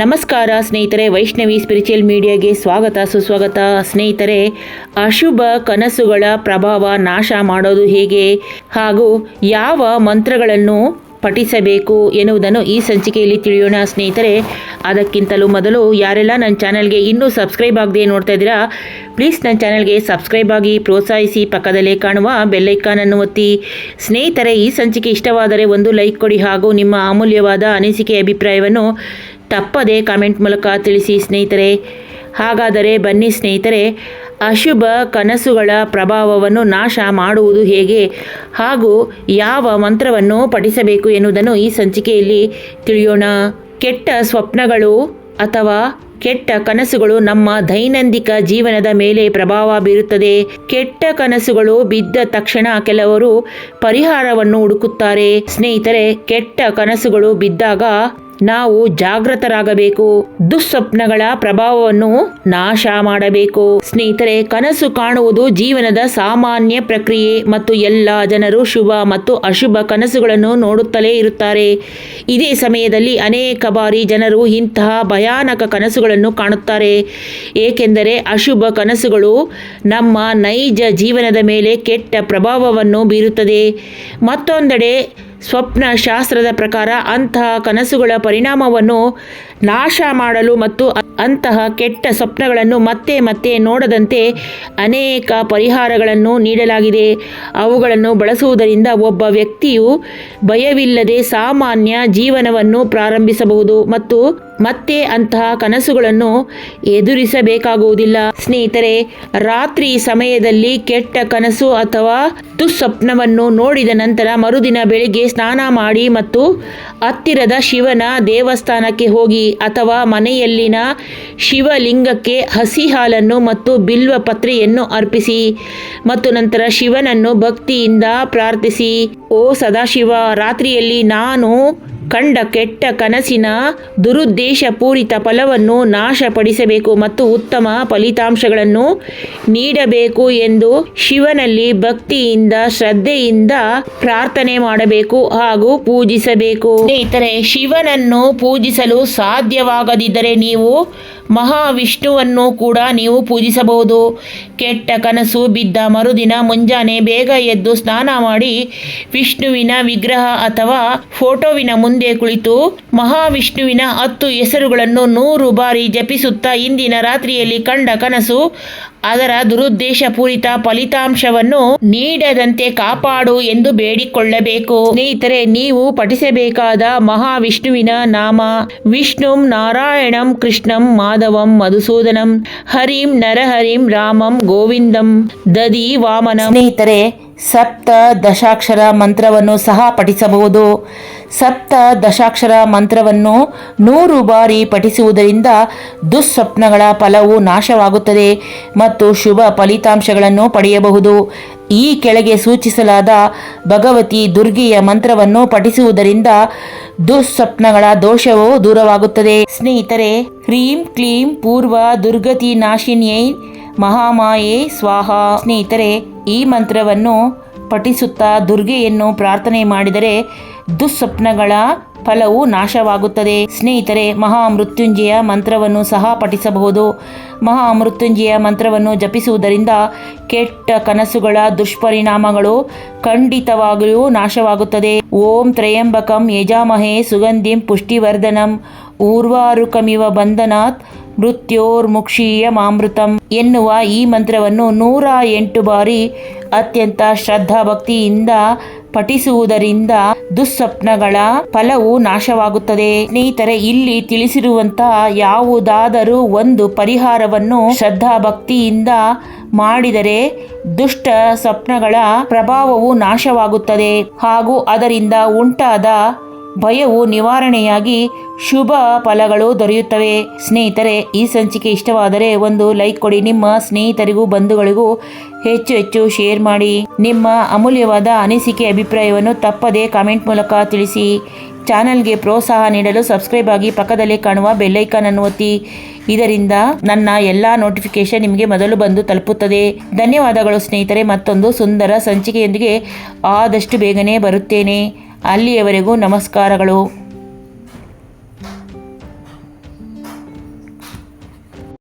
ನಮಸ್ಕಾರ ಸ್ನೇಹಿತರೆ, ವೈಷ್ಣವಿ ಸ್ಪಿರಿಚುವಲ್ ಮೀಡಿಯಾಗೆ ಸ್ವಾಗತ, ಸುಸ್ವಾಗತ. ಸ್ನೇಹಿತರೆ, ಅಶುಭ ಕನಸುಗಳ ಪ್ರಭಾವ ನಾಶ ಮಾಡೋದು ಹೇಗೆ ಹಾಗೂ ಯಾವ ಮಂತ್ರಗಳನ್ನು ಪಠಿಸಬೇಕು ಎನ್ನುವುದನ್ನು ಈ ಸಂಚಿಕೆಯಲ್ಲಿ ತಿಳಿಯೋಣ ಸ್ನೇಹಿತರೆ. ಅದಕ್ಕಿಂತಲೂ ಮೊದಲು ಯಾರೆಲ್ಲ ನನ್ನ ಚಾನಲ್ಗೆ ಇನ್ನೂ ಸಬ್ಸ್ಕ್ರೈಬ್ ಆಗದೆ ನೋಡ್ತಾ ಇದ್ದೀರಾ, ಪ್ಲೀಸ್ ನನ್ನ ಚಾನಲ್ಗೆ ಸಬ್ಸ್ಕ್ರೈಬ್ ಆಗಿ ಪ್ರೋತ್ಸಾಹಿಸಿ, ಪಕ್ಕದಲ್ಲೇ ಕಾಣುವ ಬೆಲ್ಲೈಕಾನನ್ನು ಒತ್ತಿ. ಸ್ನೇಹಿತರೆ, ಈ ಸಂಚಿಕೆ ಇಷ್ಟವಾದರೆ ಒಂದು ಲೈಕ್ ಕೊಡಿ ಹಾಗೂ ನಿಮ್ಮ ಅಮೂಲ್ಯವಾದ ಅನಿಸಿಕೆ ಅಭಿಪ್ರಾಯವನ್ನು ತಪ್ಪದೆ ಕಾಮೆಂಟ್ ಮೂಲಕ ತಿಳಿಸಿ ಸ್ನೇಹಿತರೆ. ಹಾಗಾದರೆ ಬನ್ನಿ ಸ್ನೇಹಿತರೆ, ಅಶುಭ ಕನಸುಗಳ ಪ್ರಭಾವವನ್ನು ನಾಶ ಮಾಡುವುದು ಹೇಗೆ? ಹಾಗೂ ಯಾವ ಮಂತ್ರವನ್ನು ಪಠಿಸಬೇಕು ಎನ್ನುವುದನ್ನು ಈ ಸಂಚಿಕೆಯಲ್ಲಿ ತಿಳಿಯೋಣ. ಕೆಟ್ಟ ಸ್ವಪ್ನಗಳು ಅಥವಾ ಕೆಟ್ಟ ಕನಸುಗಳು ನಮ್ಮ ದೈನಂದಿಕ ಜೀವನದ ಮೇಲೆ ಪ್ರಭಾವ ಬೀರುತ್ತದೆ. ಕೆಟ್ಟ ಕನಸುಗಳು ಬಿದ್ದ ತಕ್ಷಣ ಕೆಲವರು ಪರಿಹಾರವನ್ನು ಹುಡುಕುತ್ತಾರೆ. ಸ್ನೇಹಿತರೆ, ಕೆಟ್ಟ ಕನಸುಗಳು ಬಿದ್ದಾಗ ನಾವು ಜಾಗೃತರಾಗಬೇಕು ದುಸ್ವಪ್ನಗಳ ಪ್ರಭಾವವನ್ನು ನಾಶ ಮಾಡಬೇಕು. ಸ್ನೇಹಿತರೆ, ಕನಸು ಕಾಣುವುದು ಜೀವನದ ಸಾಮಾನ್ಯ ಪ್ರಕ್ರಿಯೆ ಮತ್ತು ಎಲ್ಲ ಜನರು ಶುಭ ಮತ್ತು ಅಶುಭ ಕನಸುಗಳನ್ನು ನೋಡುತ್ತಲೇ ಇರುತ್ತಾರೆ. ಇದೇ ಸಮಯದಲ್ಲಿ ಅನೇಕ ಬಾರಿ ಜನರು ಇಂತಹ ಭಯಾನಕ ಕನಸುಗಳನ್ನು ಕಾಣುತ್ತಾರೆ. ಏಕೆಂದರೆ ಅಶುಭ ಕನಸುಗಳು ನಮ್ಮ ನೈಜ ಜೀವನದ ಮೇಲೆ ಕೆಟ್ಟ ಪ್ರಭಾವವನ್ನು ಬೀರುತ್ತದೆ. ಮತ್ತೊಂದೆಡೆ ಸ್ವಪ್ನ ಶಾಸ್ತ್ರದ ಪ್ರಕಾರ ಅಂತಹ ಕನಸುಗಳ ಪರಿಣಾಮವನ್ನು ನಾಶ ಮಾಡಲು ಮತ್ತು ಅಂತಹ ಕೆಟ್ಟ ಸ್ವಪ್ನಗಳನ್ನು ಮತ್ತೆ ಮತ್ತೆ ನೋಡದಂತೆ ಅನೇಕ ಪರಿಹಾರಗಳನ್ನು ನೀಡಲಾಗಿದೆ. ಅವುಗಳನ್ನು ಬಳಸುವುದರಿಂದ ಒಬ್ಬ ವ್ಯಕ್ತಿಯು ಭಯವಿಲ್ಲದೆ ಸಾಮಾನ್ಯ ಜೀವನವನ್ನು ಪ್ರಾರಂಭಿಸಬಹುದು ಮತ್ತು ಮತ್ತೆ ಅಂತಹ ಕನಸುಗಳನ್ನು ಎದುರಿಸಬೇಕಾಗುವುದಿಲ್ಲ. ಸ್ನೇಹಿತರೆ, ರಾತ್ರಿ ಸಮಯದಲ್ಲಿ ಕೆಟ್ಟ ಕನಸು ಅಥವಾ ದುಸ್ವಪ್ನವನ್ನು ನೋಡಿದ ನಂತರ ಮರುದಿನ ಬೆಳಿಗ್ಗೆ ಸ್ನಾನ ಮಾಡಿ ಮತ್ತು ಹತ್ತಿರದ ಶಿವನ ದೇವಸ್ಥಾನಕ್ಕೆ ಹೋಗಿ ಅಥವಾ ಮನೆಯಲ್ಲಿನ ಶಿವಲಿಂಗಕ್ಕೆ ಹಸಿ ಹಾಲನ್ನು ಮತ್ತು ಬಿಲ್ವ ಪತ್ರೆಯನ್ನು ಅರ್ಪಿಸಿ ಮತ್ತು ನಂತರ ಶಿವನನ್ನು ಭಕ್ತಿಯಿಂದ ಪ್ರಾರ್ಥಿಸಿ, ಓ ಸದಾಶಿವ, ರಾತ್ರಿಯಲ್ಲಿ ನಾನು ಕಂಡ ಕೆಟ್ಟ ಕನಸಿನ ದುರುದ್ದೇಶಪೂರಿತ ಫಲವನ್ನು ನಾಶಪಡಿಸಬೇಕು ಮತ್ತು ಉತ್ತಮ ಫಲಿತಾಂಶಗಳನ್ನು ನೀಡಬೇಕು ಎಂದು ಶಿವನಲ್ಲಿ ಭಕ್ತಿಯಿಂದ, ಶ್ರದ್ಧೆಯಿಂದ ಪ್ರಾರ್ಥನೆ ಮಾಡಬೇಕು ಹಾಗೂ ಪೂಜಿಸಬೇಕು. ಸ್ನೇಹಿತರೆ, ಶಿವನನ್ನು ಪೂಜಿಸಲು ಸಾಧ್ಯವಾಗದಿದ್ದರೆ ನೀವು ಮಹಾವಿಷ್ಣುವನ್ನು ಕೂಡ ನೀವು ಪೂಜಿಸಬಹುದು. ಕೆಟ್ಟ ಕನಸು ಬಿದ್ದ ಮರುದಿನ ಮುಂಜಾನೆ ಬೇಗ ಎದ್ದು ಸ್ನಾನ ಮಾಡಿ ವಿಷ್ಣುವಿನ ವಿಗ್ರಹ ಅಥವಾ ಫೋಟೋವಿನ ಮುಂದೆ ಕುಳಿತು ಮಹಾವಿಷ್ಣುವಿನ ಹತ್ತು ಹೆಸರುಗಳನ್ನು ನೂರು ಬಾರಿ ಜಪಿಸುತ್ತಾ ಇಂದಿನ ರಾತ್ರಿಯಲ್ಲಿ ಕಂಡ ಕನಸು, ಅದರ ದುರುದ್ದೇಶಪೂರಿತ ಫಲಿತಾಂಶವನ್ನು ನೀಡದಂತೆ ಕಾಪಾಡು ಎಂದು ಬೇಡಿಕೊಳ್ಳಬೇಕು. ಸ್ನೇಹಿತರೆ, ನೀವು ಪಠಿಸಬೇಕಾದ ಮಹಾವಿಷ್ಣುವಿನ ನಾಮ, ವಿಷ್ಣುಂ ನಾರಾಯಣಂ ಕೃಷ್ಣಂ ಮಾಧವಂ ಮಧುಸೂದನಂ, ಹರಿಂ ನರಹರಿಂ ರಾಮಂ ಗೋವಿಂದಂ ದದಿ ವಾಮನ. ಸ್ನೇಹಿತರೆ ಸಪ್ತ ದಶಾಕ್ಷರ ಮಂತ್ರವನ್ನು ಸಹ ಪಠಿಸಬಹುದು. ಸಪ್ತ ದಶಾಕ್ಷರ ಮಂತ್ರವನ್ನು ನೂರು ಬಾರಿ ಪಠಿಸುವುದರಿಂದ ದುಸ್ವಪ್ನಗಳ ಫಲವು ನಾಶವಾಗುತ್ತದೆ ಮತ್ತು ಶುಭ ಫಲಿತಾಂಶಗಳನ್ನು ಪಡೆಯಬಹುದು. ಈ ಕೆಳಗೆ ಸೂಚಿಸಲಾದ ಭಗವತಿ ದುರ್ಗೆಯ ಮಂತ್ರವನ್ನು ಪಠಿಸುವುದರಿಂದ ದುಸ್ವಪ್ನಗಳ ದೋಷವು ದೂರವಾಗುತ್ತದೆ. ಸ್ನೇಹಿತರೆ, ಹ್ರೀಂ ಕ್ಲೀಂ ಪೂರ್ವ ದುರ್ಗತಿ ನಾಶಿನ್ಯೈ ಮಹಾಮಾಯೇ ಸ್ವಾಹ. ಸ್ನೇಹಿತರೆ ಈ ಮಂತ್ರವನ್ನು ಪಠಿಸುತ್ತಾ ದುರ್ಗೆಯನ್ನು ಪ್ರಾರ್ಥನೆ ಮಾಡಿದರೆ ದುಸ್ವಪ್ನಗಳ ಫಲವು ನಾಶವಾಗುತ್ತದೆ. ಸ್ನೇಹಿತರೆ ಮಹಾಮೃತ್ಯುಂಜಯ ಮಂತ್ರವನ್ನು ಸಹ ಪಠಿಸಬಹುದು. ಮಹಾಮೃತ್ಯುಂಜಯ ಮಂತ್ರವನ್ನು ಜಪಿಸುವುದರಿಂದ ಕೆಟ್ಟ ಕನಸುಗಳ ದುಷ್ಪರಿಣಾಮಗಳು ಖಂಡಿತವಾಗಿಯೂ ನಾಶವಾಗುತ್ತದೆ. ಓಂ ತ್ರಯಂಬಕಂ ಯಜಾಮಹೇ ಸುಗಂಧಿಂ ಪುಷ್ಟಿವರ್ಧನಂ ಊರ್ವಾರುಕಮಿವ ಬಂಧನಾತ್ ಮೃತ್ಯೋರ್ಮುಕ್ಷೀಯ ಮಾಮೃತಂ ಎನ್ನುವ ಈ ಮಂತ್ರವನ್ನು ನೂರ ಎಂಟು ಬಾರಿ ಅತ್ಯಂತ ಶ್ರದ್ಧಾಭಕ್ತಿಯಿಂದ ಪಠಿಸುವುದರಿಂದ ದುಸ್ವಪ್ನಗಳ ಫಲವು ನಾಶವಾಗುತ್ತದೆ. ಸ್ನೇಹಿತರೆ, ಇಲ್ಲಿ ತಿಳಿಸಿರುವಂತಹ ಯಾವುದಾದರೂ ಒಂದು ಪರಿಹಾರವನ್ನು ಶ್ರದ್ಧಾಭಕ್ತಿಯಿಂದ ಮಾಡಿದರೆ ದುಷ್ಟ ಸ್ವಪ್ನಗಳ ಪ್ರಭಾವವು ನಾಶವಾಗುತ್ತದೆ ಹಾಗೂ ಅದರಿಂದ ಉಂಟಾದ ಭಯವು ನಿವಾರಣೆಯಾಗಿ ಶುಭ ಫಲಗಳು ದೊರೆಯುತ್ತವೆ. ಸ್ನೇಹಿತರೆ, ಈ ಸಂಚಿಕೆ ಇಷ್ಟವಾದರೆ ಒಂದು ಲೈಕ್ ಕೊಡಿ. ನಿಮ್ಮ ಸ್ನೇಹಿತರಿಗೂ, ಬಂಧುಗಳಿಗೂ ಹೆಚ್ಚು ಹೆಚ್ಚು ಶೇರ್ ಮಾಡಿ. ನಿಮ್ಮ ಅಮೂಲ್ಯವಾದ ಅನಿಸಿಕೆ ಅಭಿಪ್ರಾಯವನ್ನು ತಪ್ಪದೇ ಕಾಮೆಂಟ್ ಮೂಲಕ ತಿಳಿಸಿ. ಚಾನಲ್ಗೆ ಪ್ರೋತ್ಸಾಹ ನೀಡಲು ಸಬ್ಸ್ಕ್ರೈಬ್ ಆಗಿ ಪಕ್ಕದಲ್ಲಿ ಕಾಣುವ ಬೆಲ್ಲೈಕಾನ್ ಅನ್ನು ಒತ್ತಿ. ಇದರಿಂದ ನನ್ನ ಎಲ್ಲ ನೋಟಿಫಿಕೇಶನ್ ನಿಮಗೆ ಮೊದಲು ಬಂದು ತಲುಪುತ್ತದೆ. ಧನ್ಯವಾದಗಳು ಸ್ನೇಹಿತರೆ, ಮತ್ತೊಂದು ಸುಂದರ ಸಂಚಿಕೆಯೊಂದಿಗೆ ಆದಷ್ಟು ಬೇಗನೆ ಬರುತ್ತೇನೆ. ಅಲ್ಲಿಯವರೆಗೂ ನಮಸ್ಕಾರಗಳು.